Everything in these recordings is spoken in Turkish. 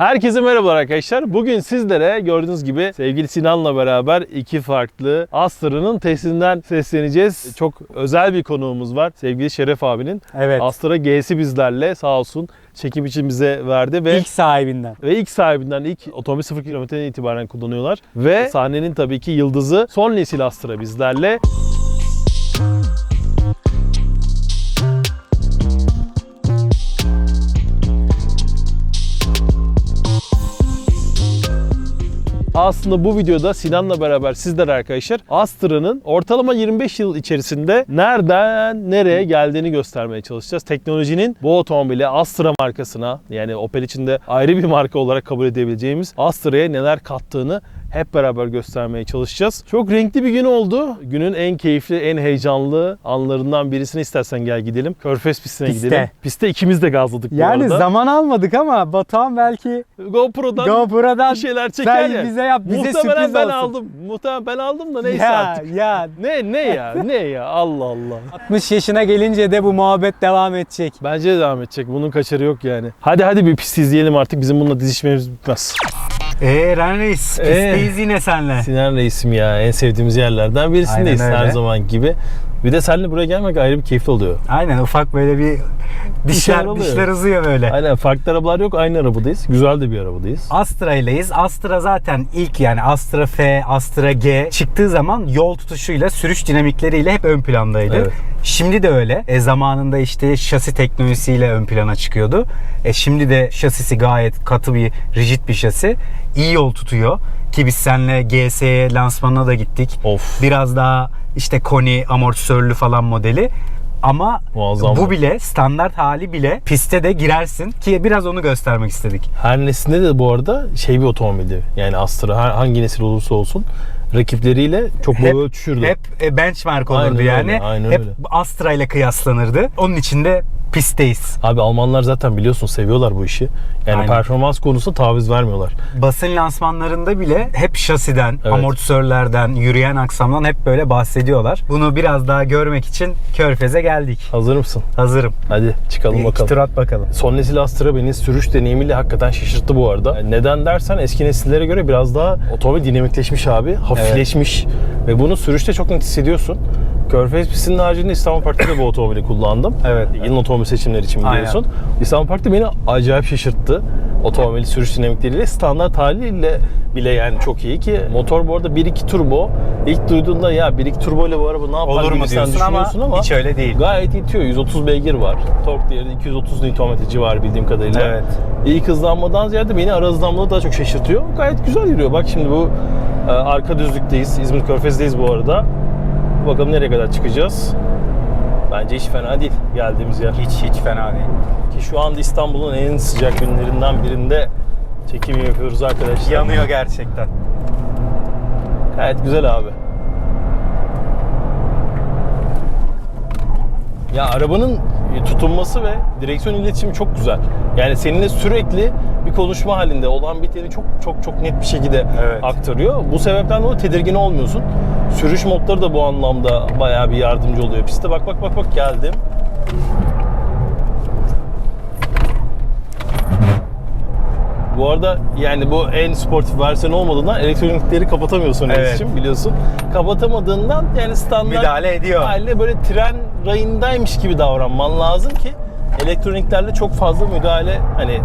Herkese merhabalar arkadaşlar. Bugün sizlere gördüğünüz gibi sevgili Sinan'la beraber iki farklı Astra'nın testinden sesleneceğiz. Çok özel bir konuğumuz var. Sevgili Şeref abinin. Evet. Astra G'si bizlerle sağ olsun çekim için bize verdi ve İlk sahibinden. ve ilk sahibinden ilk otomobil 0 kilometreden itibaren kullanıyorlar. Ve sahnenin tabii ki yıldızı son nesil Astra bizlerle. Aslında bu videoda Sinan'la beraber sizler arkadaşlar Astra'nın ortalama 25 yıl içerisinde nereden nereye geldiğini göstermeye çalışacağız. Teknolojinin bu otomobile Astra markasına yani Opel içinde ayrı bir marka olarak kabul edebileceğimiz Astra'ya neler kattığını hep beraber göstermeye çalışacağız. Çok renkli bir gün oldu. Günün en keyifli, en heyecanlı anlarından birisine istersen gel gidelim. Körfez pistine Piste. gidelim. Piste ikimiz de gazladık bu Yani arada. zaman almadık ama Batuhan belki GoPro'dan GoPro'dan bir şeyler çeker sen ya. bize yap, bize Muhtemelen sürpriz ben olsun. aldım. Muhtemelen ben aldım da neyse ya, artık. ya Ne ne ya ne ya Allah Allah. 60 yaşına gelince de bu muhabbet devam edecek. Bence de devam edecek. Bunun kaçarı yok yani. Hadi hadi bir pist izleyelim artık. Bizim bununla dizişmemiz bitmez. Eee Ren Reis pisteyiz yine senle. Sinan Reisim ya en sevdiğimiz yerlerden birisindeyiz her zaman gibi. Bir de seninle buraya gelmek ayrı bir keyifli oluyor. Aynen ufak böyle bir dişler oluyor. dişler uzuyor böyle. Aynen farklı arabalar yok aynı arabadayız. Güzel de bir arabadayız. Astra ileyiz. Astra zaten ilk yani Astra F, Astra G çıktığı zaman yol tutuşuyla, sürüş dinamikleriyle hep ön plandaydı. Evet. Şimdi de öyle. E, zamanında işte şasi teknolojisiyle ön plana çıkıyordu. E, şimdi de şasisi gayet katı bir, rigid bir şasi. İyi yol tutuyor. Ki biz seninle GS'ye lansmanına da gittik. Of. Biraz daha işte koni, amortisörlü falan modeli. Ama Muazzam. bu bile standart hali bile piste de girersin ki biraz onu göstermek istedik. Her neslinde de bu arada şey bir otomobildi. Yani Astra hangi nesil olursa olsun rakipleriyle çok Hep- boy ölçüşürdü. Hep e, benchmark Aynen olurdu öyle, yani. aynen Hep öyle. Astra ile kıyaslanırdı. Onun için de pistteyiz. Abi Almanlar zaten biliyorsun seviyorlar bu işi. Yani Aynen. performans konusunda taviz vermiyorlar. Basın lansmanlarında bile hep şasiden, Evet. amortisörlerden, yürüyen aksamdan hep böyle bahsediyorlar. Bunu biraz daha görmek için Körfez'e geldik. Hazır mısın? Hazırım. Hadi çıkalım Bir iki bakalım. tur at bakalım. Son nesil Astra beni sürüş deneyimiyle hakikaten şaşırttı bu arada. Neden dersen eski nesillere göre biraz daha otomobil dinamikleşmiş abi. Hafifleşmiş. Ve bunu sürüşte çok net hissediyorsun. Körfez pistinin haricinde İstanbul Park'ta da bu otomobili kullandım. Evet. Yılın otomobil seçimleri için biliyorsun. İstanbul Park'ta beni acayip şaşırttı. Otomobil sürüş dinamikleriyle standart haliyle bile yani çok iyi ki motor bu arada 1.2 turbo. İlk duyduğunda ya 1.2 turbo ile bu araba ne yapar Olur mu diyorsun ama, düşünüyorsun ama hiç öyle değil. Gayet itiyor. 130 beygir var. Tork değeri de 230 Nm civarı bildiğim kadarıyla. Evet. İlk hızlanmadan ziyade beni ara hızlanmada daha çok şaşırtıyor. Gayet güzel yürüyor. Bak şimdi bu e, arka düzlükteyiz. İzmir Körfez'deyiz bu arada. Bakalım nereye kadar çıkacağız. Bence hiç fena değil geldiğimiz yer. Hiç hiç fena değil. Ki şu anda İstanbul'un en sıcak günlerinden birinde çekim yapıyoruz arkadaşlar. Yanıyor gerçekten. Gayet güzel abi. Ya arabanın tutunması ve direksiyon iletişimi çok güzel. Yani seninle sürekli bir konuşma halinde olan biteni çok çok çok net bir şekilde Evet. aktarıyor. Bu sebepten dolayı tedirgin olmuyorsun. Sürüş modları da bu anlamda bayağı bir yardımcı oluyor piste. Bak bak bak bak geldim. Bu arada yani bu en sportif versiyon olmadığından elektronikleri kapatamıyorsun Evet. için biliyorsun. Kapatamadığından yani standart Müdahale ediyor. haliyle böyle tren rayındaymış gibi davranman lazım ki elektroniklerle çok fazla müdahale hani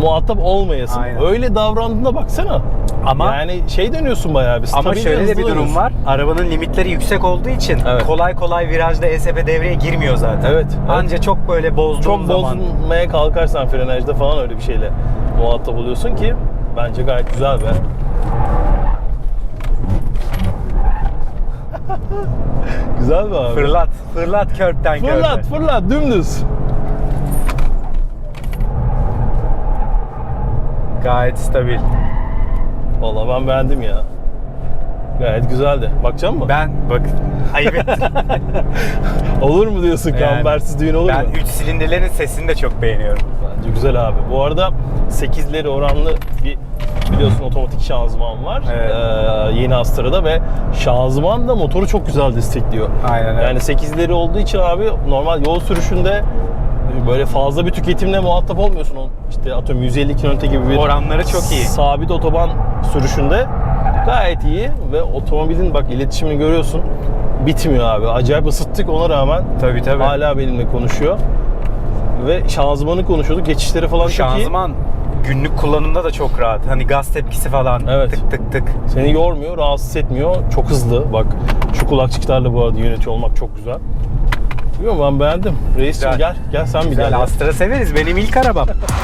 muhatap olmayasın. Aynen. Öyle davrandığında baksana. Ama yani şey dönüyorsun bayağı bir Ama şöyle de bir durum dönüyorsun. var. Arabanın limitleri yüksek olduğu için Evet. kolay kolay virajda ESP devreye girmiyor zaten. Evet, evet. Anca çok böyle bozduğun Çok zaman. bozulmaya kalkarsan frenajda falan öyle bir şeyle muhatap oluyorsun ki bence gayet güzel be. güzel be abi. Fırlat. Fırlat körpten körpe. Fırlat fırlat dümdüz. Gayet stabil. Vallahi ben beğendim ya. Gayet güzeldi. Bakacak mısın? Ben bak ayıp ettim. Olur mu diyorsun Yani, kambersiz düğün olur ben mu? 3 silindirlerin sesini de çok beğeniyorum. Bence güzel abi. Bu arada 8'leri oranlı bir biliyorsun otomatik şanzıman var. Evet. Ee, yeni Astra'da ve şanzıman da motoru çok güzel destekliyor. Aynen öyle. Yani 8'leri olduğu için abi normal yol sürüşünde böyle fazla bir tüketimle muhatap olmuyorsun. İşte atıyorum 150 km gibi bir Oranları çok iyi. sabit otoban sürüşünde gayet iyi ve otomobilin bak iletişimini görüyorsun bitmiyor abi. Acayip ısıttık ona rağmen Tabii tabii. hala benimle konuşuyor. Ve şanzımanı konuşuyorduk. Geçişleri falan çok iyi. Şanzıman günlük kullanımda da çok rahat. Hani gaz tepkisi falan Evet. tık tık tık. Seni yormuyor, rahatsız etmiyor. Çok hızlı. Bak şu kulakçıklarla bu arada yönetiyor olmak çok güzel. Bilmiyorum ben beğendim. Reis'cim Güzel. gel. Gel sen bir Güzel gel. Astra severiz. Benim ilk arabam.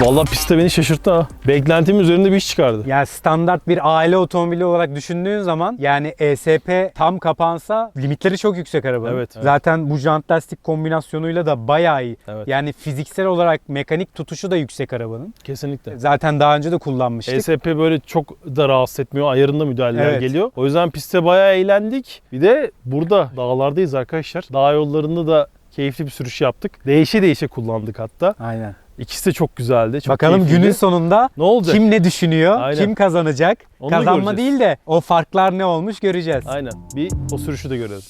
Vallahi pistte beni şaşırttı ha. Beklentimin üzerinde bir iş çıkardı. Yani standart bir aile otomobili olarak düşündüğün zaman yani ESP tam kapansa limitleri çok yüksek. Evet, evet. Zaten bu jant lastik kombinasyonuyla da bayağı iyi. Evet. Yani fiziksel olarak mekanik tutuşu da yüksek arabanın. Kesinlikle. Zaten daha önce de kullanmıştık. ESP böyle çok da rahatsız etmiyor. Ayarında müdahaleler Evet. geliyor. O yüzden pistte bayağı eğlendik. Bir de burada dağlardayız arkadaşlar. Dağ yollarında da keyifli bir sürüş yaptık. Değişe değişe kullandık hatta. Aynen. İkisi de çok güzeldi. Çok Bakalım keyifliydi. günün sonunda ne olacak? kim ne düşünüyor, Aynen. kim kazanacak? Onu Kazanma değil de o farklar ne olmuş göreceğiz. Aynen. Bir o sürüşü de görelim.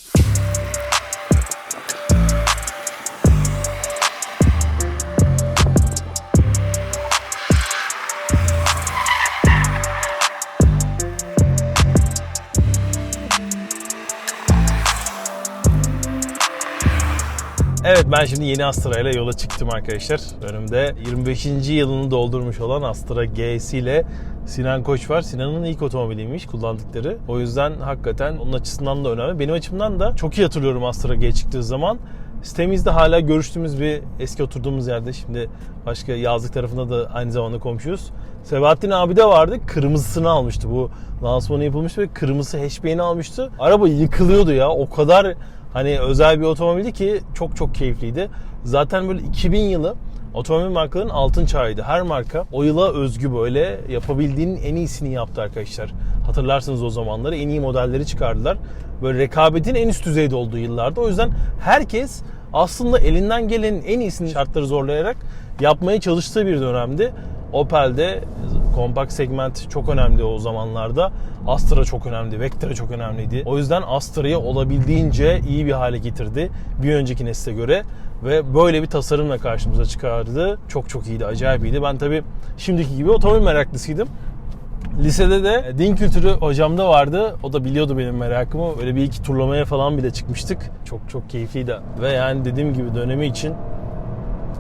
Evet ben şimdi yeni Astra ile yola çıktım arkadaşlar. Önümde 25. yılını doldurmuş olan Astra G'si ile Sinan Koç var. Sinan'ın ilk otomobiliymiş kullandıkları. O yüzden hakikaten onun açısından da önemli. Benim açımdan da çok iyi hatırlıyorum Astra G çıktığı zaman. Sitemizde hala görüştüğümüz bir eski oturduğumuz yerde. Şimdi başka yazlık tarafında da aynı zamanda komşuyuz. Sebahattin abi de vardı. Kırmızısını almıştı. Bu lansmanı yapılmıştı ve kırmızı hatchback'ini almıştı. Araba yıkılıyordu ya. O kadar hani özel bir otomobildi ki çok çok keyifliydi. Zaten böyle 2000 yılı otomobil markalarının altın çağıydı. Her marka o yıla özgü böyle yapabildiğinin en iyisini yaptı arkadaşlar. Hatırlarsınız o zamanları en iyi modelleri çıkardılar. Böyle rekabetin en üst düzeyde olduğu yıllarda. O yüzden herkes aslında elinden gelenin en iyisini şartları zorlayarak yapmaya çalıştığı bir dönemdi. Opel'de kompakt segment çok önemli o zamanlarda. Astra çok önemli, Vectra çok önemliydi. O yüzden Astra'yı olabildiğince iyi bir hale getirdi bir önceki nesle göre ve böyle bir tasarımla karşımıza çıkardı. Çok çok iyiydi, acayip iyiydi. Ben tabii şimdiki gibi otomobil meraklısıydım. Lisede de din kültürü hocamda vardı. O da biliyordu benim merakımı. Öyle bir iki turlamaya falan bile çıkmıştık. Çok çok keyifliydi. Ve yani dediğim gibi dönemi için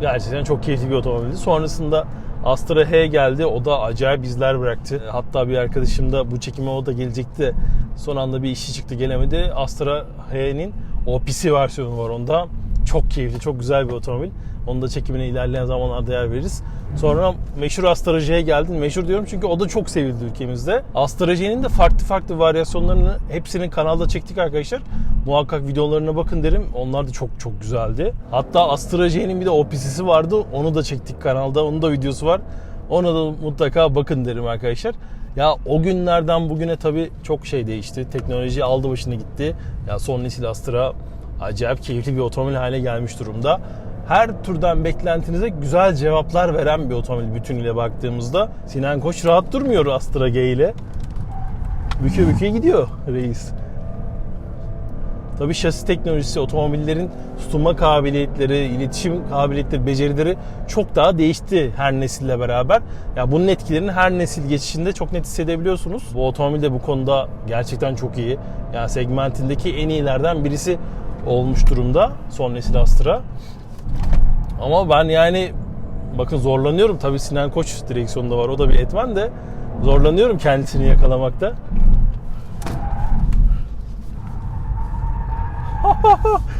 gerçekten çok keyifli bir otomobildi. Sonrasında Astra H geldi. O da acayip izler bıraktı. Hatta bir arkadaşım da bu çekime o da gelecekti. Son anda bir işi çıktı gelemedi. Astra H'nin OPC versiyonu var onda. Çok keyifli, çok güzel bir otomobil. Onun da çekimine ilerleyen zamanlarda yer veririz. Sonra meşhur Astra J'ye geldin. Meşhur diyorum çünkü o da çok sevildi ülkemizde. Astra J'nin de farklı farklı varyasyonlarını hepsini kanalda çektik arkadaşlar. Muhakkak videolarına bakın derim. Onlar da çok çok güzeldi. Hatta Astra J'nin bir de OPC'si vardı. Onu da çektik kanalda. Onun da videosu var. Ona da mutlaka bakın derim arkadaşlar. Ya o günlerden bugüne tabii çok şey değişti. Teknoloji aldı başını gitti. Ya son nesil Astra acayip keyifli bir otomobil haline gelmiş durumda. Her türden beklentinize güzel cevaplar veren bir otomobil bütünüyle baktığımızda. Sinan Koç rahat durmuyor Astra G ile. Büke büke gidiyor reis. Tabii şasi teknolojisi, otomobillerin tutunma kabiliyetleri, iletişim kabiliyetleri, becerileri çok daha değişti her nesille beraber. Ya bunun etkilerini her nesil geçişinde çok net hissedebiliyorsunuz. Bu otomobil de bu konuda gerçekten çok iyi. Yani segmentindeki en iyilerden birisi olmuş durumda son nesil Astra. Ama ben yani bakın zorlanıyorum. Tabii Sinan Koç direksiyonda var. O da bir etmen de zorlanıyorum kendisini yakalamakta.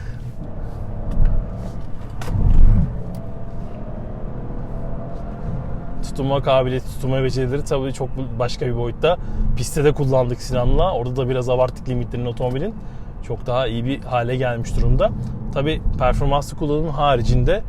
tutunma kabiliyeti, tutunma becerileri tabii çok başka bir boyutta. Pistte de kullandık Sinan'la. Orada da biraz abarttık limitlerin otomobilin. Çok daha iyi bir hale gelmiş durumda. Tabii performanslı kullanım haricinde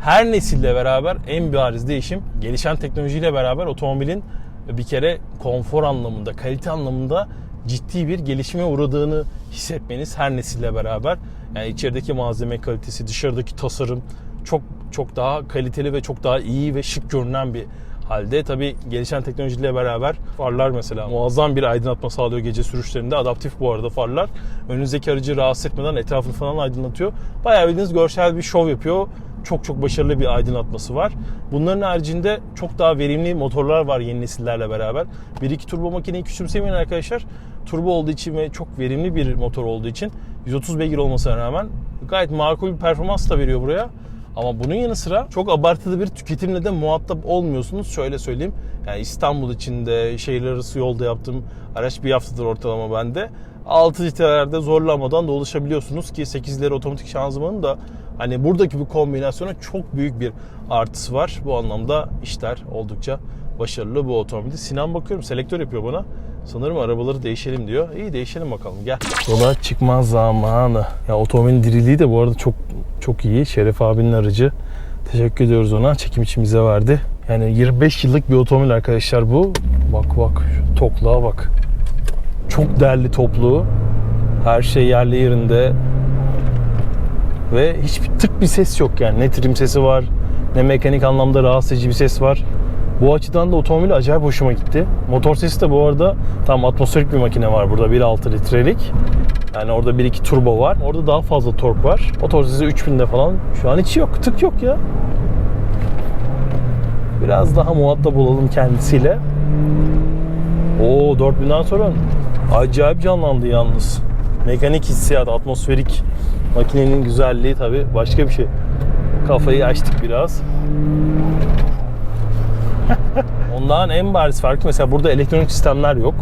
her nesille beraber en bariz değişim gelişen teknolojiyle beraber otomobilin bir kere konfor anlamında, kalite anlamında ciddi bir gelişime uğradığını hissetmeniz her nesille beraber. Yani içerideki malzeme kalitesi, dışarıdaki tasarım çok çok daha kaliteli ve çok daha iyi ve şık görünen bir halde. Tabii gelişen teknolojiyle beraber farlar mesela muazzam bir aydınlatma sağlıyor gece sürüşlerinde. Adaptif bu arada farlar. Önünüzdeki aracı rahatsız etmeden etrafını falan aydınlatıyor. Bayağı bildiğiniz görsel bir şov yapıyor. Çok çok başarılı bir aydınlatması var. Bunların haricinde çok daha verimli motorlar var yeni nesillerle beraber. 1.2 turbo makineyi küçümsemeyin arkadaşlar. Turbo olduğu için ve çok verimli bir motor olduğu için 130 beygir olmasına rağmen gayet makul bir performans da veriyor buraya. Ama bunun yanı sıra çok abartılı bir tüketimle de muhatap olmuyorsunuz. Şöyle söyleyeyim. Yani İstanbul içinde şehirler arası yolda yaptığım araç bir haftadır ortalama bende. 6 litrelerde zorlamadan da ulaşabiliyorsunuz ki 8'leri otomatik şanzımanın da hani buradaki bu kombinasyona çok büyük bir artısı var. Bu anlamda işler oldukça başarılı bu otomobilde. Sinan bakıyorum selektör yapıyor bana. Sanırım arabaları değişelim diyor. İyi değişelim bakalım gel. Yola çıkma zamanı. Ya otomobilin diriliği de bu arada çok çok iyi. Şeref abinin aracı. Teşekkür ediyoruz ona. Çekim için bize verdi. Yani 25 yıllık bir otomobil arkadaşlar bu. Bak bak şu tokluğa bak. Çok derli toplu. Her şey yerli yerinde. Ve hiçbir tık bir ses yok yani. Ne trim sesi var, ne mekanik anlamda rahatsız edici bir ses var. Bu açıdan da otomobil acayip hoşuma gitti. Motor sesi de bu arada tam atmosferik bir makine var burada 1.6 litrelik. Yani orada 1.2 turbo var. Orada daha fazla tork var. Motor sesi 3000'de falan. Şu an hiç yok. Tık yok ya. Biraz daha muhatap olalım kendisiyle. Oo 4000'den sonra acayip canlandı yalnız. Mekanik hissiyat, atmosferik makinenin güzelliği tabi başka bir şey. Kafayı açtık biraz. Ondan en bariz farkı mesela burada elektronik sistemler yok.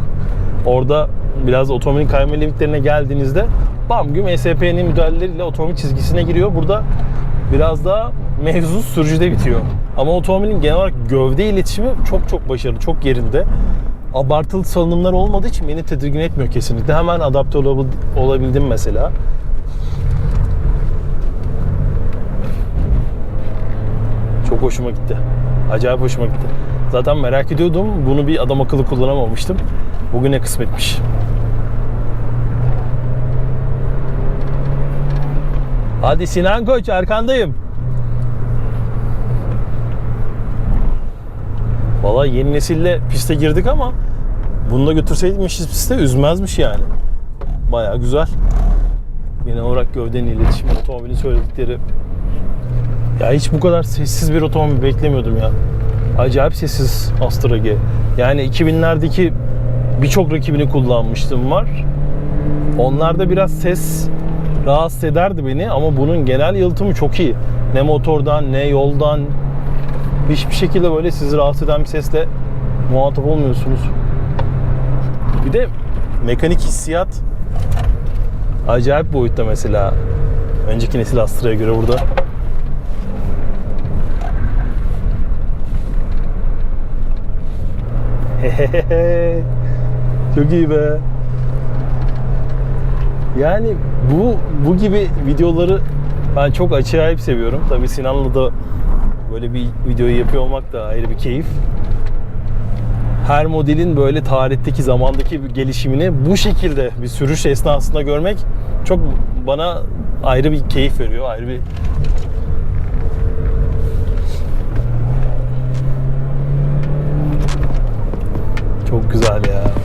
Orada biraz otomobilin kayma limitlerine geldiğinizde bam güm ESP'nin müdahaleleriyle otomobil çizgisine giriyor. Burada biraz daha mevzu sürücüde bitiyor. Ama otomobilin genel olarak gövde iletişimi çok çok başarılı, çok yerinde. Abartılı salınımlar olmadığı için beni tedirgin etmiyor kesinlikle. Hemen adapte olabil- olabildim mesela. Çok hoşuma gitti. Acayip hoşuma gitti. Zaten merak ediyordum. Bunu bir adam akıllı kullanamamıştım. Bugüne kısmetmiş. Hadi Sinan Koç arkandayım. Valla yeni nesille piste girdik ama bunu da götürseymişiz piste üzmezmiş yani. Baya güzel. Genel olarak gövdenin iletişimi, otomobilin söyledikleri. Ya hiç bu kadar sessiz bir otomobil beklemiyordum ya. Acayip sessiz Astra G. Yani 2000'lerdeki birçok rakibini kullanmıştım var. Onlarda biraz ses rahatsız ederdi beni ama bunun genel yalıtımı çok iyi. Ne motordan ne yoldan hiçbir şekilde böyle sizi rahatsız eden bir sesle muhatap olmuyorsunuz. Bir de mekanik hissiyat acayip boyutta mesela. Önceki nesil Astra'ya göre burada. Çok iyi be. Yani bu bu gibi videoları ben çok acayip seviyorum. Tabii Sinan'la da böyle bir videoyu yapıyor olmak da ayrı bir keyif. Her modelin böyle tarihteki zamandaki bir gelişimini bu şekilde bir sürüş esnasında görmek çok bana ayrı bir keyif veriyor. Ayrı bir Çok güzel ya.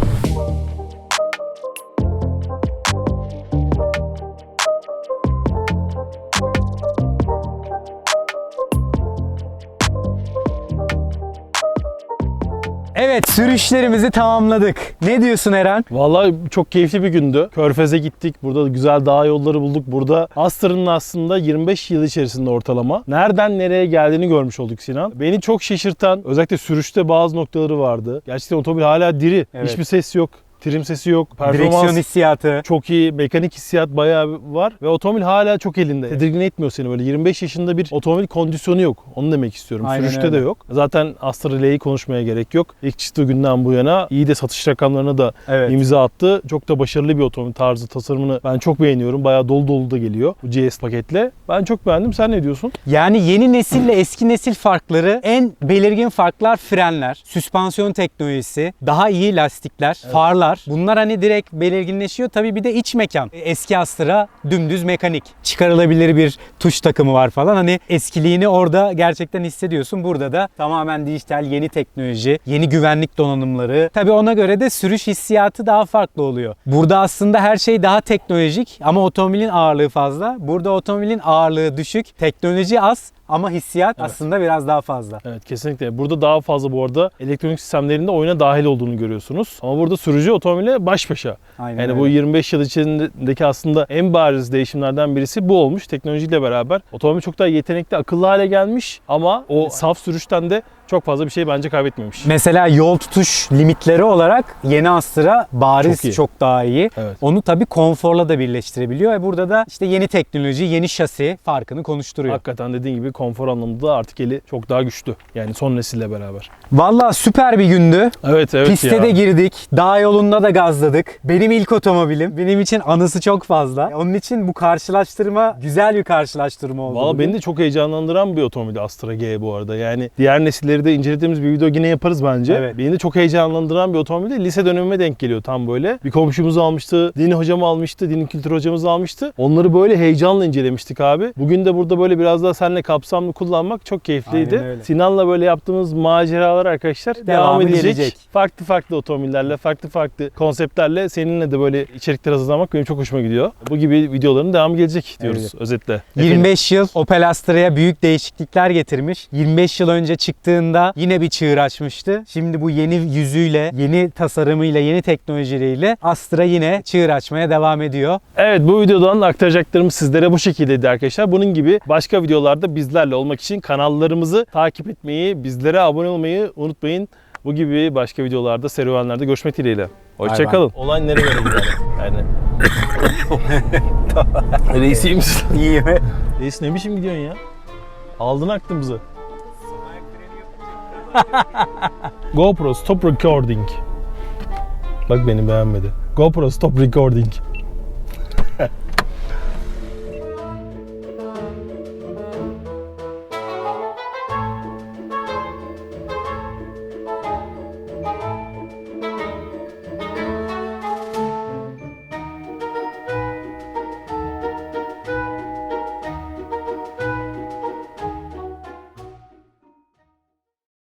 Evet sürüşlerimizi tamamladık. Ne diyorsun Eren? Vallahi çok keyifli bir gündü. Körfez'e gittik. Burada da güzel dağ yolları bulduk. Burada Astra'nın aslında 25 yıl içerisinde ortalama nereden nereye geldiğini görmüş olduk Sinan. Beni çok şaşırtan özellikle sürüşte bazı noktaları vardı. Gerçekten otomobil hala diri. Evet. Hiçbir ses yok. Trim sesi yok. Performans Direksiyon hissiyatı. çok iyi. Mekanik hissiyat bayağı var. Ve otomobil hala çok elinde. Tedirgin etmiyor seni böyle. 25 yaşında bir otomobil kondisyonu yok. Onu demek istiyorum. Aynen Sürüşte öyle. de yok. Zaten Astra L'yi konuşmaya gerek yok. İlk çıktığı günden bu yana iyi de satış rakamlarına da Evet. imza attı. Çok da başarılı bir otomobil tarzı tasarımını ben çok beğeniyorum. Bayağı dolu dolu da geliyor bu GS paketle. Ben çok beğendim. Sen ne diyorsun? Yani yeni nesille eski nesil farkları en belirgin farklar frenler, süspansiyon teknolojisi, daha iyi lastikler, farlar, var. Bunlar hani direkt belirginleşiyor. Tabii bir de iç mekan. E, Eski Astra dümdüz mekanik. Çıkarılabilir bir tuş takımı var falan. Hani eskiliğini orada gerçekten hissediyorsun. Burada da tamamen dijital, yeni teknoloji, yeni güvenlik donanımları. Tabii ona göre de sürüş hissiyatı daha farklı oluyor. Burada aslında her şey daha teknolojik ama otomobilin ağırlığı fazla. Burada otomobilin ağırlığı düşük, teknoloji az ama hissiyat aslında biraz daha fazla. Evet kesinlikle. Burada daha fazla bu arada elektronik sistemlerinde oyuna dahil olduğunu görüyorsunuz. Ama burada sürücü otomobile baş başa. Aynen Yani öyle. bu 25 yıl içindeki aslında en bariz değişimlerden birisi bu olmuş. Teknolojiyle beraber otomobil çok daha yetenekli, akıllı hale gelmiş ama o saf sürüşten de çok fazla bir şey bence kaybetmemiş. Mesela yol tutuş limitleri olarak yeni Astra bariz Çok iyi. çok, daha iyi. Evet. Onu tabii konforla da birleştirebiliyor. E burada da işte yeni teknoloji, yeni şasi farkını konuşturuyor. Hakikaten dediğin gibi konfor anlamında da artık eli çok daha güçlü. Yani son nesille beraber. Vallahi süper bir gündü. Evet evet Piste ya. de girdik. Dağ yolunda da gazladık. Benim ilk otomobilim. Benim için anısı çok fazla. Onun için bu karşılaştırma güzel bir karşılaştırma oldu. Valla beni de çok heyecanlandıran bir otomobil Astra G bu arada. Yani diğer nesilleri de incelediğimiz bir video yine yaparız bence. Evet. Beni de çok heyecanlandıran bir otomobil de lise dönemime denk geliyor tam böyle. Bir komşumuz almıştı, din hocam almıştı, din kültür hocamız almıştı. Onları böyle heyecanla incelemiştik abi. Bugün de burada böyle biraz daha seninle kapsamlı kullanmak çok keyifliydi. Sinan'la böyle yaptığımız maceralar arkadaşlar devam Devamı edecek. gelecek. Farklı farklı otomobillerle, farklı farklı konseptlerle seninle de böyle içerikler hazırlamak benim çok hoşuma gidiyor. Bu gibi videoların devamı gelecek diyoruz Evet. özetle. Efendim? 25 yıl Opel Astra'ya büyük değişiklikler getirmiş. 25 yıl önce çıktığında yine bir çığır açmıştı. Şimdi bu yeni yüzüyle, yeni tasarımıyla, yeni teknolojileriyle Astra yine çığır açmaya devam ediyor. Evet bu videodan aktaracaklarımız sizlere bu şekildeydi arkadaşlar. Bunun gibi başka videolarda bizlerle olmak için kanallarımızı takip etmeyi, bizlere abone olmayı unutmayın. Bu gibi başka videolarda, serüvenlerde görüşmek dileğiyle. Hoşçakalın. Olay nereye gider? Yani. Reis iyi misin? İyi mi? Reis ne biçim gidiyorsun ya? Aldın aklımızı. GoPro stop recording. Bak beni beğenmedi. GoPro stop recording.